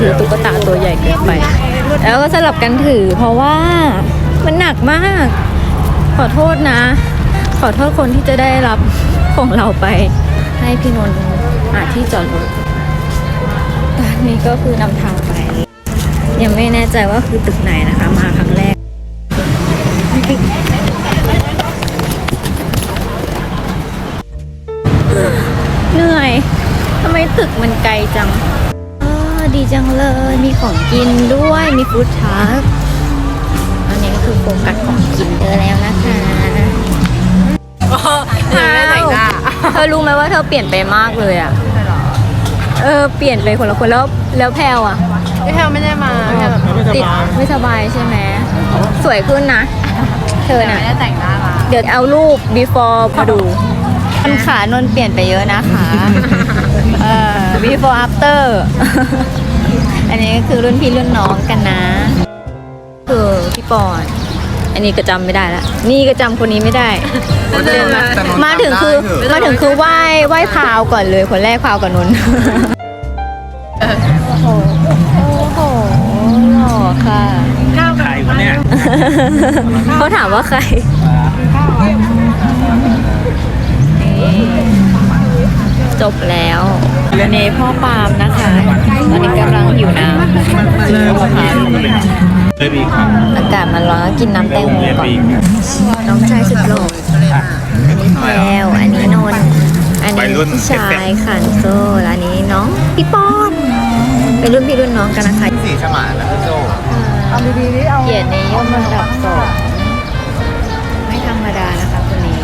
ซื้อตุ๊กตาตัวใหญ่เกินไป แล้วก็สลับกันถือเพราะว่ามันหนักมาก ขอโทษนะ ขอโทษคนที่จะได้รับของเราไป ให้พี่นนท์หาที่จอดรถตอนนี้ก็คือนำทางไป ยังไม่แน่ใจว่าคือตึกไหนนะคะ มาครั้งแรกเหนื่อยทำไมตึกมันไกลจัง ดีจังเลย มีของกินด้วย มีฟู้ดทรัคอันนี้ก็คือโฟกัสของกินเธอแล้วนะคะเธอไม่ได้แต่งหน้าเธอรู้ไหมว่าเธอเปลี่ยนไปมากเลยอะเออ เปลี่ยนไปคนละคนแล้ว แล้วแพลวอะพี่แพลไม่ได้มาพี่แพลแบบติดไม่สบายใช่ไหม สวยขึ้นนะ เธอน่ะ ไม่ได้แต่งหน้ามาเดี๋ยวเอารูป before มาดูมันขานนท์เปลี่ยนไปเยอะนะคะ เอ่อ before after อันนี้ก็คือรุ่นพี่รุ่นน้องกันนะ คือพี่ปอน อันนี้ก็จำไม่ได้ละ นี่ก็จำคนนี้ไม่ได้ เดินมามาถึงคือมาถึงคือไหว้ไหว้พาวก่อนเลยคนแรกพาวกับนนท์โอ้โหโอ้โหหล่อค่ะ ใครวะเนี่ยเขาถามว่าใครจบแล้วเนพ่อปาล์มนะคะ ตอนนี้กำลังหิวากาศมันร้อนก็กินน้ำแตงโมเรียนก่อนบีครับน้องชายสุดหล่ออันนี้แพลวอันนี้นนท์อันนี้พี่ชายขันโซและอันนี้น้องพี่ป้อนเป็นรุ่นพี่รุ่นน้องกันนะคะสีสมานนะพี่โจเกียรตินิยมระดับสองไม่ธรรมดานะคะคนนี้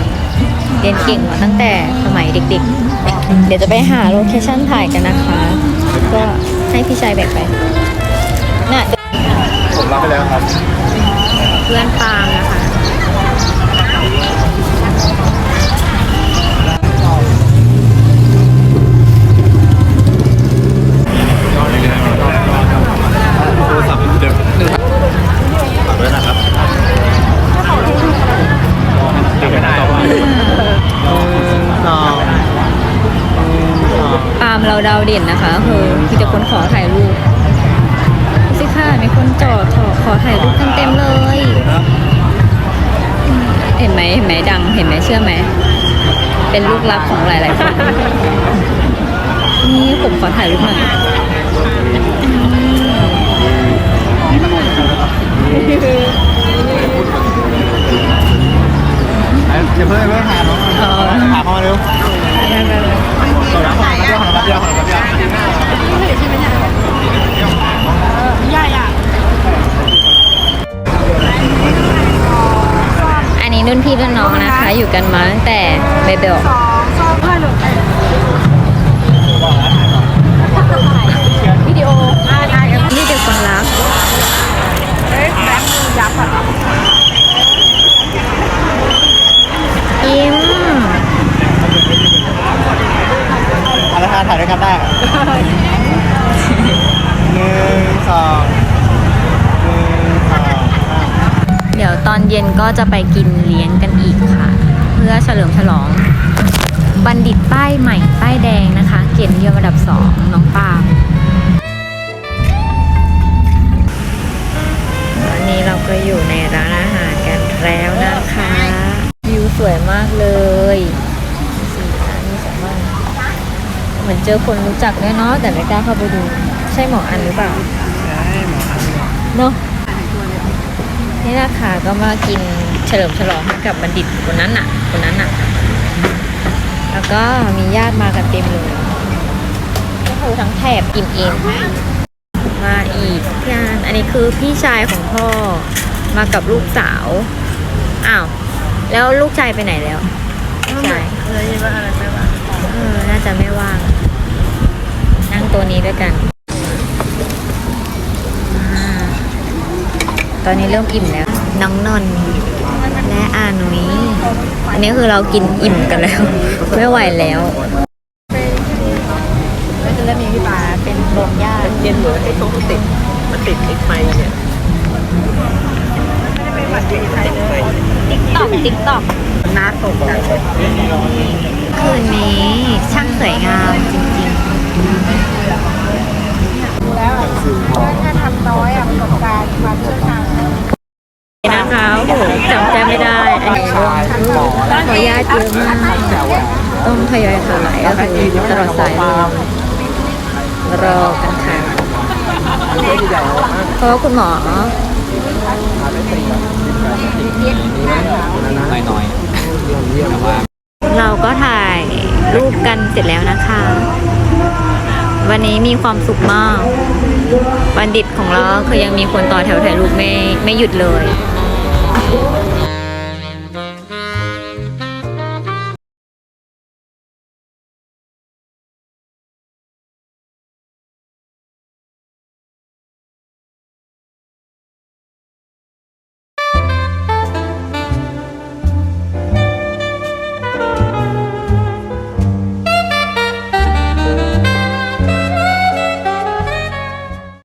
เรียนเก่งมาตั้งแต่สมัยเด็กๆ เดี๋ยวจะไปหาโลเคชั่นถ่ายกันนะคะ ก็ให้พี่ชายแบกไปน่ะผมรับไปแล้วครับ เพื่อนปาล์มนะคะโทรศัพท์เดี๋ยวฝากด้วยนะครับเดี๋ยวไปได้สองปาล์มเราดาวเด่นนะคะคือมีแต่คนขอถ่ายรูปดูสิค่ะ มีคนจอดขอขอถ่ายรูปกันเต็มเลยเห็นไหมเห็นไหมดังเห็นไหมเชื่อไหม เป็นลูกรักของหลายๆคนนี่ผมขอถ่ายรูปหน่อยเดี๋ยวเพิ่งเพิ่งหาน้องเออหาพ่อเร็วขอรับขอรับเดียวขอรับเดียวขอรับเดียว รุ่นพี่รุ่นน้องนะคะ อยู่กันมาตั้งแต่เบเบลวิดีโอนี่เด็กคนรักยิ้มเอาละค่ะถ่ายด้วยกันได้หนึ่งสองหนึ่งสอง เดี๋ยว ตอนเย็นก็จะไปกินเลี้ยงกันอีกค่ะ เพื่อเฉลิมฉลอง บัณฑิตป้ายใหม่ป้ายแดงนะคะ เกียรตินิยมระดับสองน้องปาล์มวันนี้เราก็อยู่ในร้านอาหารกันแล้วนะคะวิวสวยมากเลยสี่ร้านนี้สวยมากเหมือนเจอคนรู้จักด้วยเนาะแต่ไม่กล้าเข้าไปดู ใช่หมออันหรือเปล่าใช่หมออันเนาะ นี่นะคะก็มากินเฉลิมฉลองให้กับบัณฑิตคนนั้นน่ะ คนนั้นน่ะ แล้วก็มีญาติมากันเต็มเลยก็คือทั้งแถบอิ่มเอมมาอีกงานอันนี้คือพี่ชายของพ่อมากับลูกสาว อ้าว แล้วลูกชายไปไหนแล้วชายเลยยินว่าอะไรไม่ว่าเออน่าจะไม่ว่าง นั่งตัวนี้ด้วยกัน ตอนนี้เริ่มอิ่มแล้ว น้องนนท์และอาหนุยอันนี้คือเรากินอิ่มกันแล้ว ไม่ไหวแล้วก็จะได้มีพี่ปาเป็นรวมญาติเย็นเหมือนไอ้ตรงติดมันติดไอ้ไฟเนี่ยไม่ได้ไปวัดที่ไทยเลยติ๊กตอกติ๊กตอกน้าตกใจคืนนี้ช่างสวยงามจริงๆนะคะโอ้โห จำแจไม่ได้อันนี้ขอญาตเยอะมาก ต้องทยอยขายก็คือตลอดสายเลยรอกันค่ะเพราะคุณหมอน้อยๆเราก็ถ่ายรูปกันเสร็จแล้วนะคะ วันนี้มีความสุขมากวันดิตของเราคือยังมีคนต่อแถวถ่ายรูปไม่ไม่หยุดเลย Oh.